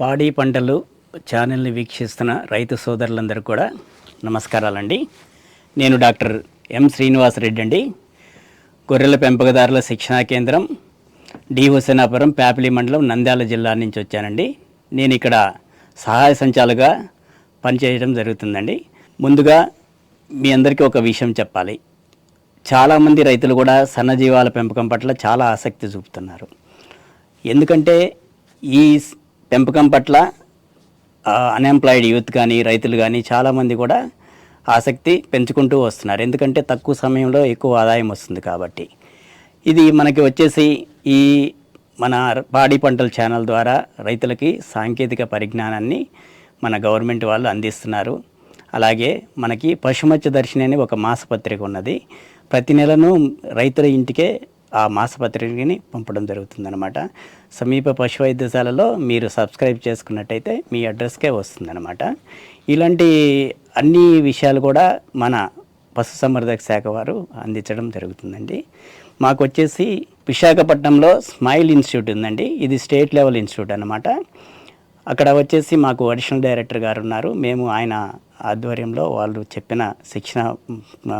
పాడి పంటలు ఛానల్ని వీక్షిస్తున్న రైతు సోదరులందరూ కూడా నమస్కారాలండి. నేను డాక్టర్ ఎం శ్రీనివాసరెడ్డి అండి గొర్రెల పెంపకదారుల శిక్షణా కేంద్రం డి హుసేనాపురం ప్యాపిలి మండలం నంద్యాల జిల్లా నుంచి వచ్చానండి. నేను ఇక్కడ సహాయ సంచాలుగా పనిచేయడం జరుగుతుందండి. ముందుగా మీ అందరికీ ఒక విషయం చెప్పాలి. చాలామంది రైతులు కూడా సన్నజీవాల పెంపకం పట్ల చాలా ఆసక్తి చూపుతున్నారు. ఎందుకంటే ఈ పెంపకం పట్ల అన్ఎంప్లాయిడ్ యూత్ కానీ రైతులు కానీ చాలామంది కూడా ఆసక్తి పెంచుకుంటూ వస్తున్నారు. ఎందుకంటే తక్కువ సమయంలో ఎక్కువ ఆదాయం వస్తుంది కాబట్టి. ఇది మనకి వచ్చేసి ఈ మన పాడి పంటల ఛానల్ ద్వారా రైతులకి సాంకేతిక పరిజ్ఞానాన్ని మన గవర్నమెంట్ వాళ్ళు అందిస్తున్నారు. అలాగే మనకి పశుమత్య దర్శిని అని ఒక మాసపత్రిక ఉన్నది. ప్రతి నెలను రైతుల ఇంటికే ఆ మాసపత్రికని పంపడం జరుగుతుందనమాట సమీప పశు వైద్యశాలలో మీరు సబ్స్క్రైబ్ చేసుకున్నట్టయితే మీ అడ్రస్కే వస్తుందన్నమాట. ఇలాంటి అన్ని విషయాలు కూడా మన పశుసంవర్ధక శాఖ వారు అందించడం జరుగుతుందండి. మాకు వచ్చేసి విశాఖపట్నంలో స్మైల్ ఇన్స్టిట్యూట్ ఉందండి. ఇది స్టేట్ లెవెల్ ఇన్స్టిట్యూట్ అనమాట అక్కడ వచ్చేసి మాకు అడిషనల్ డైరెక్టర్ గారు ఉన్నారు మేము ఆయన ఆధ్వర్యంలో వాళ్ళు చెప్పిన శిక్షణ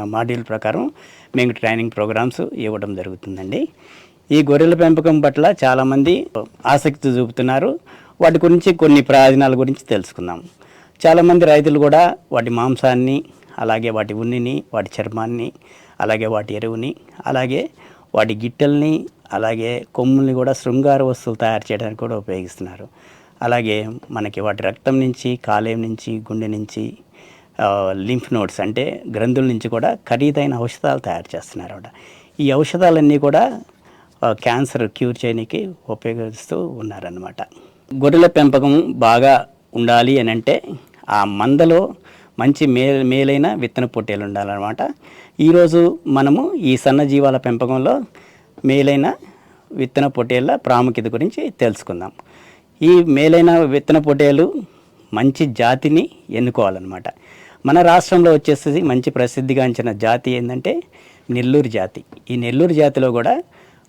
మాడ్యూల్ ప్రకారం మేము ట్రైనింగ్ ప్రోగ్రామ్స్ ఇవ్వడం జరుగుతుందండి. ఈ గొర్రెల పెంపకం పట్ల చాలామంది ఆసక్తి చూపుతున్నారు. వాటి గురించి కొన్ని ప్రయోజనాల గురించి తెలుసుకుందాం. చాలామంది రైతులు కూడా వాటి మాంసాన్ని అలాగే వాటి ఉన్నిని వాటి చర్మాన్ని అలాగే వాటి ఎరువుని అలాగే వాటి గిట్టెల్ని అలాగే కొమ్ముల్ని కూడా శృంగార వస్తువులు తయారు చేయడానికి కూడా ఉపయోగిస్తున్నారు. అలాగే మనకి వాటి రక్తం నుంచి కాలేయం నుంచి గుండె నుంచి లింఫ్ నోడ్స్ అంటే గ్రంథుల నుంచి కూడా ఖరీదైన ఔషధాలు తయారు చేస్తున్నారు అనమాట ఈ ఔషధాలన్నీ కూడా క్యాన్సర్ క్యూర్ చేయడానికి ఉపయోగిస్తూ ఉన్నారన్నమాట. గొర్రెల పెంపకం బాగా ఉండాలి అని అంటే ఆ మందలో మంచి మే మేలైన విత్తన పొట్టేలు ఉండాలన్నమాట. ఈరోజు మనము ఈ సన్నజీవాల పెంపకంలో మేలైన విత్తన పొట్టేళ్ళ ప్రాముఖ్యత గురించి తెలుసుకుందాం. ఈ మేలైన విత్తన పొట్టేలు మంచి జాతిని ఎన్నుకోవాలన్నమాట. మన రాష్ట్రంలో వచ్చేసి మంచి ప్రసిద్ధిగాంచిన జాతి ఏంటంటే నెల్లూరు జాతి. ఈ నెల్లూరు జాతిలో కూడా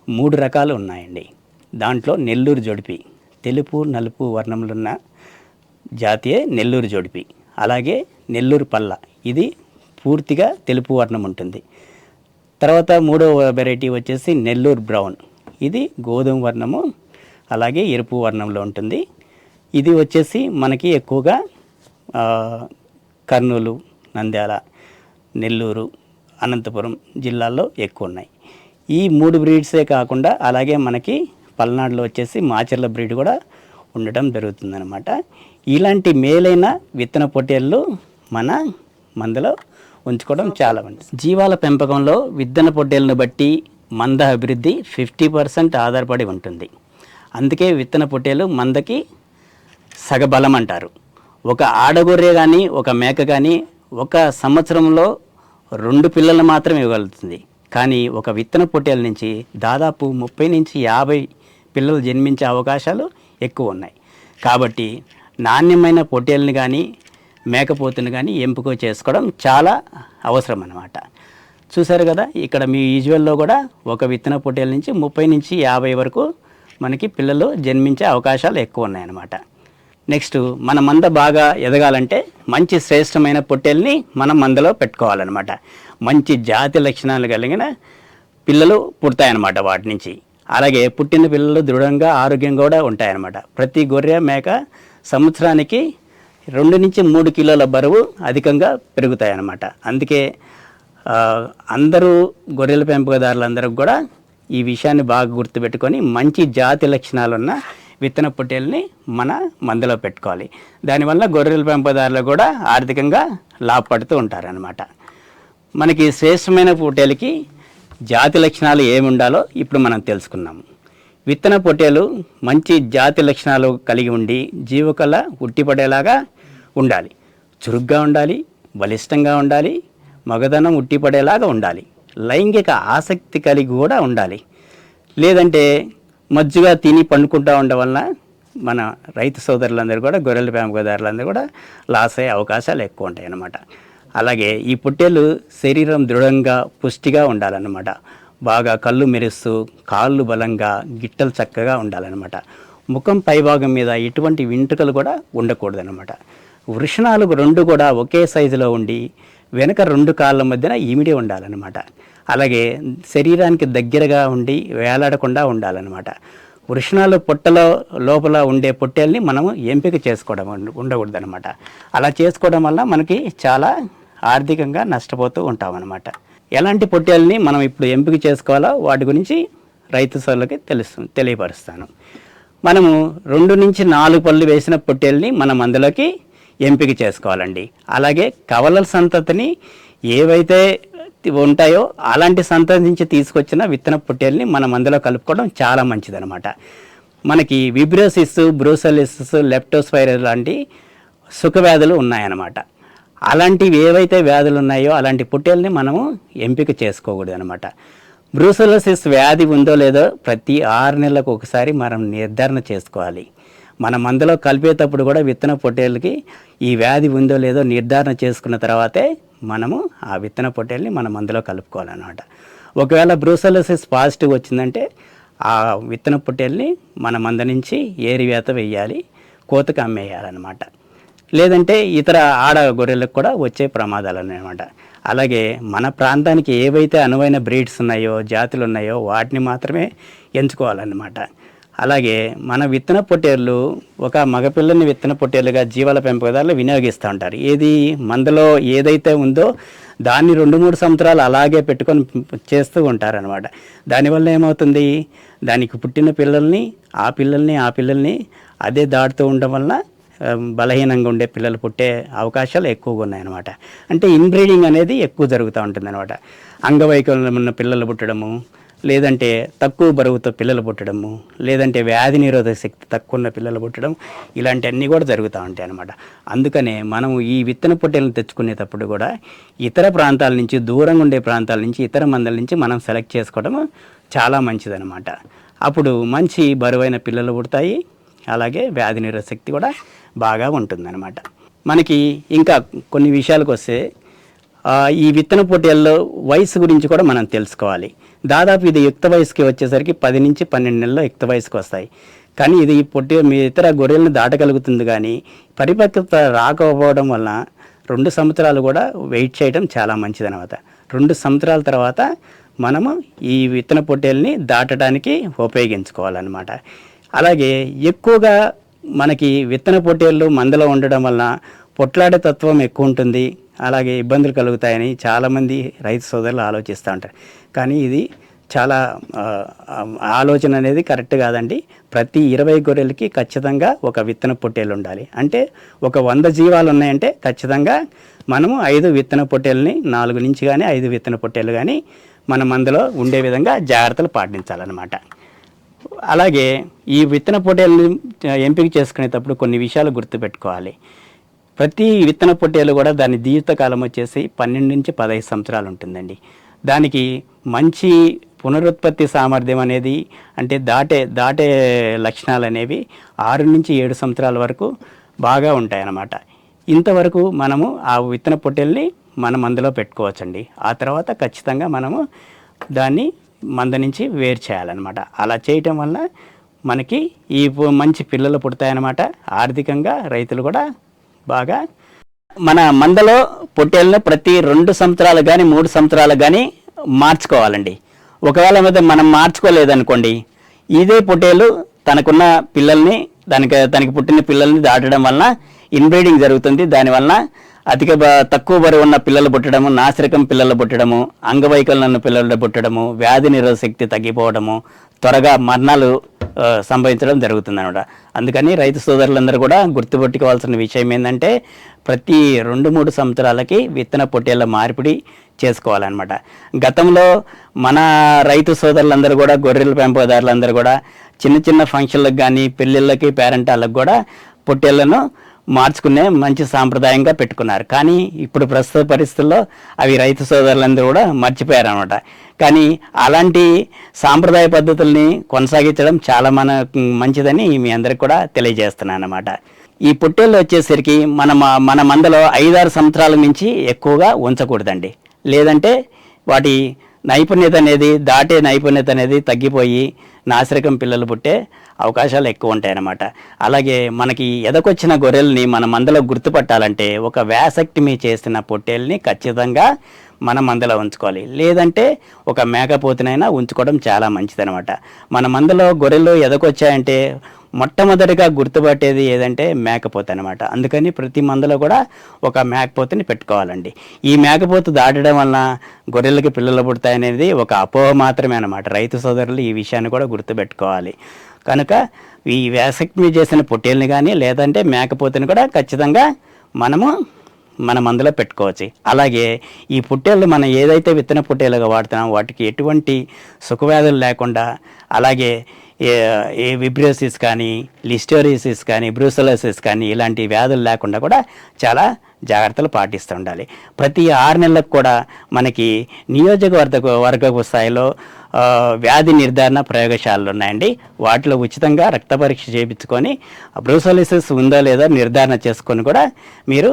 మూడు రకాలు ఉన్నాయండి. దాంట్లో నెల్లూరు జొడిపి తెలుపు నలుపు వర్ణములున్న జాతియే నెల్లూరు జొడిపి. అలాగే నెల్లూరు పల్ల ఇది పూర్తిగా తెలుపు వర్ణం ఉంటుంది. తర్వాత మూడవ వెరైటీ వచ్చేసి నెల్లూరు బ్రౌన్ ఇది గోధుమ వర్ణము అలాగే ఎరుపు వర్ణంలో ఉంటుంది. ఇది వచ్చేసి మనకి ఎక్కువగా కర్నూలు నంద్యాల నెల్లూరు అనంతపురం జిల్లాల్లో ఎక్కువ ఉన్నాయి. ఈ మూడు బ్రీడ్సే కాకుండా అలాగే మనకి పల్నాడులో వచ్చేసి మాచర్ల బ్రీడ్ కూడా ఉండటం జరుగుతుందన్నమాట. ఇలాంటి మేలైన విత్తన పొట్టేళ్ళు మన మందలో ఉంచుకోవడం చాలా మంచిది. జీవాల పెంపకంలో విత్తన పొట్టేళ్ళను బట్టి మంద అభివృద్ధి ఫిఫ్టీ పర్సెంట్ ఆధారపడి ఉంటుంది. అందుకే విత్తన పొట్టేలు మందకి సగబలం అంటారు ఒక ఆడగొర్రె కానీ ఒక మేక కానీ ఒక సంవత్సరంలో రెండు పిల్లలు మాత్రం ఇవ్వగలుగుతుంది. కానీ ఒక విత్తన పొట్టేల నుంచి దాదాపు ముప్పై నుంచి యాభై పిల్లలు జన్మించే అవకాశాలు ఎక్కువ ఉన్నాయి. కాబట్టి నాణ్యమైన పొట్టేల్ని కానీ మేకపోతుని కానీ ఎంపిక చేసుకోవడం చాలా అవసరం అన్నమాట చూసారు కదా ఇక్కడ మీ యూజువల్లో కూడా ఒక విత్తన పొట్టేల నుంచి ముప్పై నుంచి యాభై వరకు మనకి పిల్లలు జన్మించే అవకాశాలు ఎక్కువ ఉన్నాయన్నమాట. నెక్స్ట్ మన మంద బాగా ఎదగాలంటే మంచి శ్రేష్టమైన పొట్టెల్ని మనం మందలో పెట్టుకోవాలన్నమాట. మంచి జాతి లక్షణాలు కలిగిన పిల్లలు పుడతాయన్నమాట వాటి నుంచి. అలాగే పుట్టిన పిల్లలు దృఢంగా ఆరోగ్యం కూడా ఉంటాయన్నమాట. ప్రతి గొర్రె మేక సంవత్సరానికి రెండు నుంచి మూడు కిలోల బరువు అధికంగా పెరుగుతాయన్నమాట. అందుకే అందరూ గొర్రెల పెంపకదారులందరికి కూడా ఈ విషయాన్ని బాగా గుర్తుపెట్టుకొని మంచి జాతి లక్షణాలు ఉన్న విత్తన పొట్టేల్ని మన మందులో పెట్టుకోవాలి. దానివల్ల గొర్రెల పెంపదారులు కూడా ఆర్థికంగా లాభపడుతూ ఉంటారనమాట మనకి శ్రేష్టమైన పొట్టేలకి జాతి లక్షణాలు ఏమి ఉండాలో ఇప్పుడు మనం తెలుసుకున్నాము విత్తన పొట్టేలు మంచి జాతి లక్షణాలు కలిగి ఉండి జీవకళ ఉట్టిపడేలాగా ఉండాలి. చురుగ్గా ఉండాలి బలిష్టంగా ఉండాలి మగధనం ఉట్టిపడేలాగా ఉండాలి. లైంగిక ఆసక్తి కలిగి కూడా ఉండాలి. లేదంటే మజ్జిగ తిని పండుకుంటూ ఉండడం వలన మన రైతు సోదరులందరూ కూడా గొర్రెల పెంపకదారులందరూ కూడా లాస్ అయ్యే అవకాశాలు ఎక్కువ ఉంటాయి అన్నమాట. అలాగే ఈ పొట్టేలు శరీరం దృఢంగా పుష్టిగా ఉండాలన్నమాట. బాగా కళ్ళు మెరుస్తూ కాళ్ళు బలంగా గిట్టలు చక్కగా ఉండాలన్నమాట. ముఖం పైభాగం మీద ఎటువంటి వెంట్రుకలు కూడా ఉండకూడదన్నమాట. వృషణాలు రెండు కూడా ఒకే సైజులో ఉండి వెనక రెండు కాళ్ళ మధ్యన ఈమిడే ఉండాలన్నమాట. అలాగే శరీరానికి దగ్గరగా ఉండి వేలాడకుండా ఉండాలన్నమాట. వృషణాలు పొట్టలో లోపల ఉండే పొట్టేల్ని మనం ఎంపిక చేసుకోవడం ఉండకూడదు అనమాట అలా చేసుకోవడం వల్ల మనకి చాలా ఆర్థికంగా నష్టపోతూ ఉంటామన్నమాట. ఎలాంటి పొట్టేల్ని మనం ఇప్పుడు ఎంపిక చేసుకోవాలో వాటి గురించి రైతు సోళ్ళకి తెలుసు తెలియపరుస్తాను. మనము రెండు నుంచి నాలుగు పళ్ళు వేసిన పొట్టేల్ని మనం అందులోకి ఎంపిక చేసుకోవాలండి. అలాగే కవలల సంతతిని ఏవైతే ఉంటాయో అలాంటి సంతతి నుంచి తీసుకొచ్చిన విత్తన పొట్టేల్ని మనం అందులో కలుపుకోవడం చాలా మంచిదనమాట మనకి విబ్రోసిస్ బ్రూసలిస్ లెప్టోస్పైరస్ లాంటి సుఖవ్యాధులు ఉన్నాయన్నమాట. అలాంటివి ఏవైతే వ్యాధులు ఉన్నాయో అలాంటి పుట్టేల్ని మనము ఎంపిక చేసుకోకూడదు అనమాట బ్రూసలోసిస్ వ్యాధి ఉందో లేదో ప్రతి ఆరు నెలలకు ఒకసారి మనం నిర్ధారణ చేసుకోవాలి. మన మందులో కలిపేటప్పుడు కూడా విత్తన పొట్టేళ్ళకి ఈ వ్యాధి ఉందో లేదో నిర్ధారణ చేసుకున్న తర్వాతే మనము ఆ విత్తన పొట్టేల్ని మన మందులో కలుపుకోవాలన్నమాట. ఒకవేళ బ్రూసలోసిస్ పాజిటివ్ వచ్చిందంటే ఆ విత్తన పొట్టేల్ని మన మంద నుంచి ఏరివేత వేయాలి కోతకు అమ్మేయాలన్నమాట. లేదంటే ఇతర ఆడ గొర్రెలకు కూడా వచ్చే ప్రమాదాలు అన్నమాట అలాగే మన ప్రాంతానికి ఏవైతే అనువైన బ్రీడ్స్ ఉన్నాయో జాతులు ఉన్నాయో వాటిని మాత్రమే ఎంచుకోవాలన్నమాట. అలాగే మన విత్తన పొట్టేళ్ళు ఒక మగపిల్లని విత్తన పొట్టేళ్ళుగా జీవాల పెంపకదారులు వినియోగిస్తూ ఉంటారు. ఏది మందలో ఏదైతే ఉందో దాన్ని రెండు మూడు సంవత్సరాలు అలాగే పెట్టుకొని చేస్తూ ఉంటారనమాట దానివల్ల ఏమవుతుంది? దానికి పుట్టిన పిల్లల్ని ఆ పిల్లల్ని ఆ పిల్లల్ని అదే దాటుతూ ఉండడం వలన బలహీనంగా ఉండే పిల్లలు పుట్టే అవకాశాలు ఎక్కువగా ఉన్నాయన్నమాట. అంటే ఇన్బ్రీడింగ్ అనేది ఎక్కువ జరుగుతూ ఉంటుంది అనమాట అంగవైకల్యం ఉన్న పిల్లలు పుట్టడము లేదంటే తక్కువ బరువుతో పిల్లలు పుట్టడము లేదంటే వ్యాధి నిరోధక శక్తి తక్కువ ఉన్న పిల్లలు పుట్టడం ఇలాంటివన్నీ కూడా జరుగుతూ ఉంటాయి అన్నమాట. అందుకనే మనం ఈ విత్తన పొట్టెలను తెచ్చుకునేటప్పుడు కూడా ఇతర ప్రాంతాల నుంచి దూరంగా ఉండే ప్రాంతాల నుంచి ఇతర మందల నుంచి మనం సెలెక్ట్ చేసుకోవడం చాలా మంచిదన్నమాట. అప్పుడు మంచి బరువైన పిల్లలు పుడతాయి అలాగే వ్యాధి నిరోధక శక్తి కూడా బాగా ఉంటుందన్నమాట. మనకి ఇంకా కొన్ని విషయాలకు వస్తే ఈ విత్తన పోటీల్లో వయసు గురించి కూడా మనం తెలుసుకోవాలి. దాదాపు ఇది యుక్త వయసుకి వచ్చేసరికి పది నుంచి పన్నెండు నెలల్లో యుక్త వయసుకి వస్తాయి. కానీ ఇది పొట్టి మీ ఇతర గొర్రెలను దాటగలుగుతుంది కానీ పరిపక్వత రాకపోవడం వలన రెండు సంవత్సరాలు కూడా వెయిట్ చేయడం చాలా మంచిదన్నమాట. రెండు సంవత్సరాల తర్వాత మనము ఈ విత్తన పొట్టేల్ని దాటడానికి ఉపయోగించుకోవాలన్నమాట. అలాగే ఎక్కువగా మనకి విత్తన పొట్టేళ్ళు మందలో ఉండడం వలన పొట్లాడే తత్వం ఎక్కువ ఉంటుంది అలాగే ఇబ్బందులు కలుగుతాయని చాలామంది రైతు సోదరులు ఆలోచిస్తూ ఉంటారు. కానీ ఇది చాలా ఆలోచన అనేది కరెక్ట్ కాదండి. ప్రతి ఇరవై గొర్రెలకి ఖచ్చితంగా ఒక విత్తన పొట్టేలు ఉండాలి. అంటే ఒక వంద జీవాలు ఉన్నాయంటే ఖచ్చితంగా మనము ఐదు విత్తన పొట్టేలని నాలుగు నుంచి కానీ ఐదు విత్తన పొట్టేలు కానీ మన మందులో ఉండే విధంగా జాగ్రత్తలు పాటించాలన్నమాట. అలాగే ఈ విత్తన పొట్టేలను ఎంపిక చేసుకునేటప్పుడు కొన్ని విషయాలు గుర్తుపెట్టుకోవాలి. ప్రతి విత్తన పొట్టేలు కూడా దాని జీవితకాలం వచ్చేసి పన్నెండు నుంచి పదహైదు సంవత్సరాలు ఉంటుందండి. దానికి మంచి పునరుత్పత్తి సామర్థ్యం అనేది అంటే దాటే దాటే లక్షణాలు అనేవి ఆరు నుంచి ఏడు సంవత్సరాల వరకు బాగా ఉంటాయన్నమాట. ఇంతవరకు మనము ఆ విత్తన పొట్టెల్ని మనం మందులో పెట్టుకోవచ్చండి. ఆ తర్వాత ఖచ్చితంగా మనము దాన్ని మంద నుంచి వేరు చేయాలన్నమాట. అలా చేయటం వల్ల మనకి ఈ మంచి పిల్లలు పుడతాయన్నమాట. ఆర్థికంగా రైతులు కూడా బాగా. మన మందలో పొట్టేళ్ళను ప్రతి రెండు సంవత్సరాలు కానీ మూడు సంవత్సరాలు కానీ మార్చుకోవాలండి. ఒకవేళ మీద మనం మార్చుకోలేదనుకోండి ఇదే పొట్టేలు తనకున్న పిల్లల్ని దానికి తనకి పుట్టిన పిల్లల్ని దాటడం వలన ఇన్బ్రీడింగ్ జరుగుతుంది. దానివలన అధిక బ- తక్కువ బరువు ఉన్న పిల్లలు పుట్టడము నాసిరకం పిల్లలు పుట్టడము అంగవైకల్యం ఉన్న పిల్లలు పుట్టడము వ్యాధి నిరోధ శక్తి తగ్గిపోవడము త్వరగా మరణాలు సంభవించడం జరుగుతుందన్నమాట. అందుకని రైతు సోదరులందరూ కూడా గుర్తుపెట్టుకోవాల్సిన విషయం ఏంటంటే ప్రతి రెండు మూడు సంవత్సరాలకి విత్తన పొట్టేళ్ళ మార్పిడి చేసుకోవాలన్నమాట. గతంలో మన రైతు సోదరులందరూ కూడా గొర్రెల పెంపదారులందరూ కూడా చిన్న చిన్న ఫంక్షన్లకు కానీ పెళ్ళిళ్ళకి పేరెంటాలకు కూడా పొట్టేళ్ళను మార్చుకునే మంచి సాంప్రదాయంగా పెట్టుకున్నారు. కానీ ఇప్పుడు ప్రస్తుత పరిస్థితుల్లో అవి రైతు సోదరులందరూ కూడా మర్చిపోయారు అనమాట కానీ అలాంటి సాంప్రదాయ పద్ధతుల్ని కొనసాగించడం చాలా మన మంచిదని మీ అందరికి కూడా తెలియజేస్తున్నాను అనమాట ఈ పొట్టేళ్ళు వచ్చేసరికి మన మన మందలో ఐదారు సంవత్సరాల నుంచి ఎక్కువగా ఉంచకూడదండి. లేదంటే వాటి నైపుణ్యత అనేది దాటే నైపుణ్యత అనేది తగ్గిపోయి నాసిరకం పిల్లలు పుట్టే అవకాశాలు ఎక్కువ ఉంటాయన్నమాట. అలాగే మనకి ఎదకొచ్చిన గొర్రెల్ని మన మందలో గుర్తుపట్టాలంటే ఒక వ్యాసక్టిమీ చేసిన పొట్టేల్ని ఖచ్చితంగా మన మందలో ఉంచుకోవాలి. లేదంటే ఒక మేకపోతునైనా ఉంచుకోవడం చాలా మంచిదనమాట మన మందలో గొర్రెలు ఎదకొచ్చాయంటే మొట్టమొదటిగా గుర్తుపట్టేది ఏదంటే మేకపోత అనమాట అందుకని ప్రతి మందలో కూడా ఒక మేకపోతుని పెట్టుకోవాలండి. ఈ మేకపోతు దాటడం వలన గొర్రెలకి పిల్లలు పుడతాయనేది ఒక అపోహ మాత్రమే అనమాట రైతు సోదరులు ఈ విషయాన్ని కూడా గుర్తుపెట్టుకోవాలి. కనుక ఈ వ్యాసక్మి చేసిన పొట్టేల్ని కానీ లేదంటే మేకపోతుని కూడా ఖచ్చితంగా మనము మన మందులో పెట్టుకోవచ్చు. అలాగే ఈ పుట్టేళ్ళు మనం ఏదైతే విత్తన పుట్టేలుగా వాడుతున్నామో వాటికి ఎటువంటి సుఖవ్యాధులు లేకుండా అలాగే ఏ విబ్రియోసిస్ కానీ లిస్టోరిసిస్ కానీ బ్రూసలోసిస్ కానీ ఇలాంటి వ్యాధులు లేకుండా కూడా చాలా జాగ్రత్తలు పాటిస్తూ ఉండాలి ప్రతి ఆరు నెలలకు కూడా మనకి నియోజకవర్గ వర్గపు స్థాయిలో వ్యాధి నిర్ధారణ ప్రయోగశాలలు ఉన్నాయండి. వాటిలో ఉచితంగా రక్త పరీక్ష చేయించుకొని బ్రూసోలిసిస్ ఉందో లేదో నిర్ధారణ చేసుకొని కూడా మీరు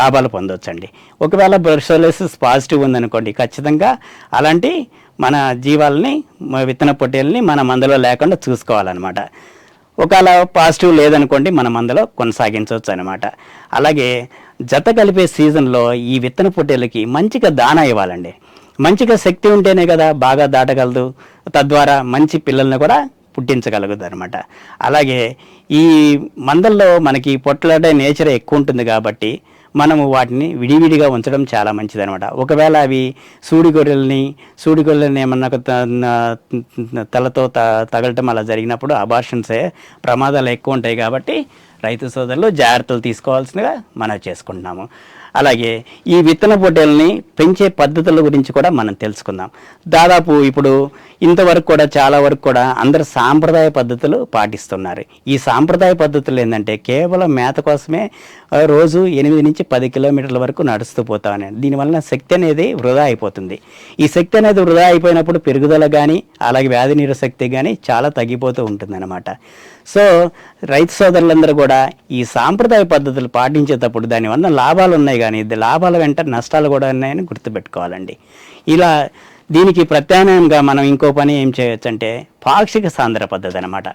లాభాలు పొందవచ్చండి ఒకవేళ బ్రూసోలిసిస్ పాజిటివ్ ఉందనుకోండి ఖచ్చితంగా అలాంటి మన జీవాలని విత్తన పొట్టేల్ని మన మందులో లేకుండా చూసుకోవాలన్నమాట. ఒకవేళ పాజిటివ్ లేదనుకోండి మన మందులో కొనసాగించవచ్చు అనమాట అలాగే జత కలిపే సీజన్లో ఈ విత్తన పొట్టేలకి మంచిగా దానా ఇవ్వాలండి. మంచిగా శక్తి ఉంటేనే కదా బాగా దాటగలదు. తద్వారా మంచి పిల్లల్ని కూడా పుట్టించగలుగుతుంది అనమాట అలాగే ఈ మందల్లో మనకి పొట్లాడే నేచర్ ఎక్కువ ఉంటుంది కాబట్టి మనము వాటిని విడివిడిగా ఉంచడం చాలా మంచిదనమాట ఒకవేళ అవి సూడి గొర్రెల్ని సూడి గొర్రెల్ని ఏమన్నా తలతో త తగలటం అలా జరిగినప్పుడు అబార్షన్సే ప్రమాదాలు ఎక్కువ ఉంటాయి కాబట్టి రైతు సోదరులు జాగ్రత్తలు తీసుకోవాల్సిందిగా మనం చేసుకుంటున్నాము. అలాగే ఈ విత్తన పొట్టేల్ని పెంచే పద్ధతుల గురించి కూడా మనం తెలుసుకుందాం. దాదాపు ఇప్పుడు ఇంతవరకు కూడా చాలా వరకు కూడా అందరు సాంప్రదాయ పద్ధతులు పాటిస్తున్నారు. ఈ సాంప్రదాయ పద్ధతులు ఏంటంటే కేవలం మేత కోసమే రోజు ఎనిమిది నుంచి పది కిలోమీటర్ల వరకు నడుస్తూ పోతామని దీనివల్ల శక్తి అనేది వృధా అయిపోతుంది. ఈ శక్తి అనేది వృధా అయిపోయినప్పుడు పెరుగుదల కానీ అలాగే వ్యాధి నిరశక్తి కానీ చాలా తగ్గిపోతూ ఉంటుందన్నమాట. సో రైతు సోదరులందరూ కూడా ఈ సాంప్రదాయ పద్ధతులు పాటించేటప్పుడు దానివల్ల లాభాలు ఉన్నాయి కానీ ఇది లాభాల వెంట నష్టాలు కూడా ఉన్నాయని గుర్తుపెట్టుకోవాలండి. ఇలా దీనికి ప్రత్యామ్నాయంగా మనం ఇంకో పని ఏం చేయొచ్చు అంటే పాక్షిక సాంద్ర పద్ధతి అనమాట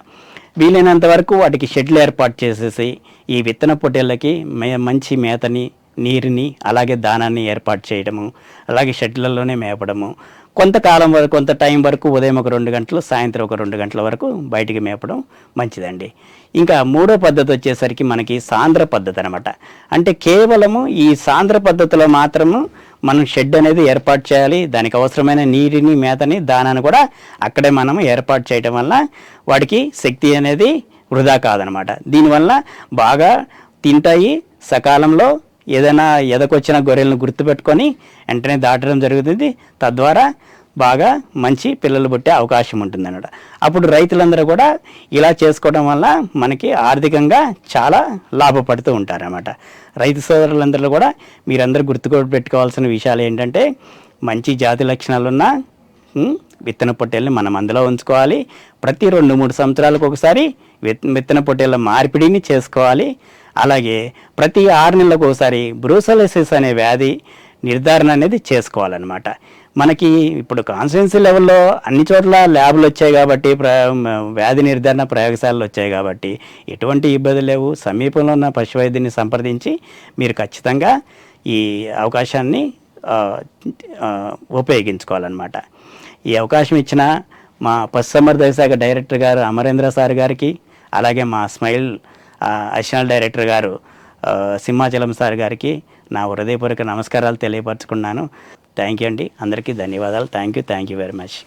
వీలైనంత వరకు వాటికి షెడ్లు ఏర్పాటు చేసేసి ఈ విత్తన పొట్టేళ్ళకి మే మంచి మేతని నీరుని అలాగే దానాన్ని ఏర్పాటు చేయడము అలాగే షెడ్లలోనే మేపడము కొంతకాలం వరకు కొంత టైం వరకు ఉదయం ఒక రెండు గంటలు సాయంత్రం ఒక రెండు గంటల వరకు బయటికి మేపడం మంచిదండి. ఇంకా మూడో పద్ధతి వచ్చేసరికి మనకి సాంద్ర పద్ధతి అనమాట అంటే కేవలము ఈ సాంద్ర పద్ధతిలో మాత్రము మనం షెడ్ అనేది ఏర్పాటు చేయాలి. దానికి అవసరమైన నీటిని మేతని దానాన్ని కూడా అక్కడే మనం ఏర్పాటు చేయడం వల్ల వాడికి శక్తి అనేది వృధా కాదనమాట దీనివల్ల బాగా తింటాయి. సకాలంలో ఏదైనా ఎదకొచ్చిన గొర్రెలను గుర్తుపెట్టుకొని వెంటనే దాటడం జరుగుతుంది. తద్వారా బాగా మంచి పిల్లలు పుట్టే అవకాశం ఉంటుంది అన్నమాట అప్పుడు రైతులందరూ కూడా ఇలా చేసుకోవడం వల్ల మనకి ఆర్థికంగా చాలా లాభపడుతూ ఉంటారన్నమాట. రైతు సోదరులందరూ కూడా మీరందరూ గుర్తుకు పెట్టుకోవాల్సిన విషయాలు ఏంటంటే మంచి జాతి లక్షణాలున్న విత్తన పొట్టేల్ని మనం అందులో ఉంచుకోవాలి. ప్రతి రెండు మూడు సంవత్సరాలకు ఒకసారి విత్ విత్తన పొట్టేళ్ళ మార్పిడిని చేసుకోవాలి. అలాగే ప్రతి ఆరు నెలలకు ఒకసారి బ్రూసలసిస్ అనే వ్యాధి నిర్ధారణ అనేది చేసుకోవాలన్నమాట. మనకి ఇప్పుడు కాన్స్టిట్యున్సీ లెవెల్లో అన్ని చోట్ల ల్యాబ్లు వచ్చాయి కాబట్టి ప్ర వ్యాధి నిర్ధారణ ప్రయోగశాలలు వచ్చాయి కాబట్టి ఎటువంటి ఇబ్బంది లేవు. సమీపంలో ఉన్న పశు వైద్యుని సంప్రదించి మీరు ఖచ్చితంగా ఈ అవకాశాన్ని ఉపయోగించుకోవాలన్నమాట. ఈ అవకాశం ఇచ్చిన మా పశుసంవర్ధక శాఖ డైరెక్టర్ గారు అమరేంద్ర సార్ గారికి అలాగే మా స్మైల్ అడిషనల్ డైరెక్టర్ గారు సింహాచలం సార్ గారికి నా హృదయపూర్వక నమస్కారాలు తెలియపరచుకున్నాను. థ్యాంక్ యూ అండి. అందరికీ ధన్యవాదాలు. Thank you thank you very much.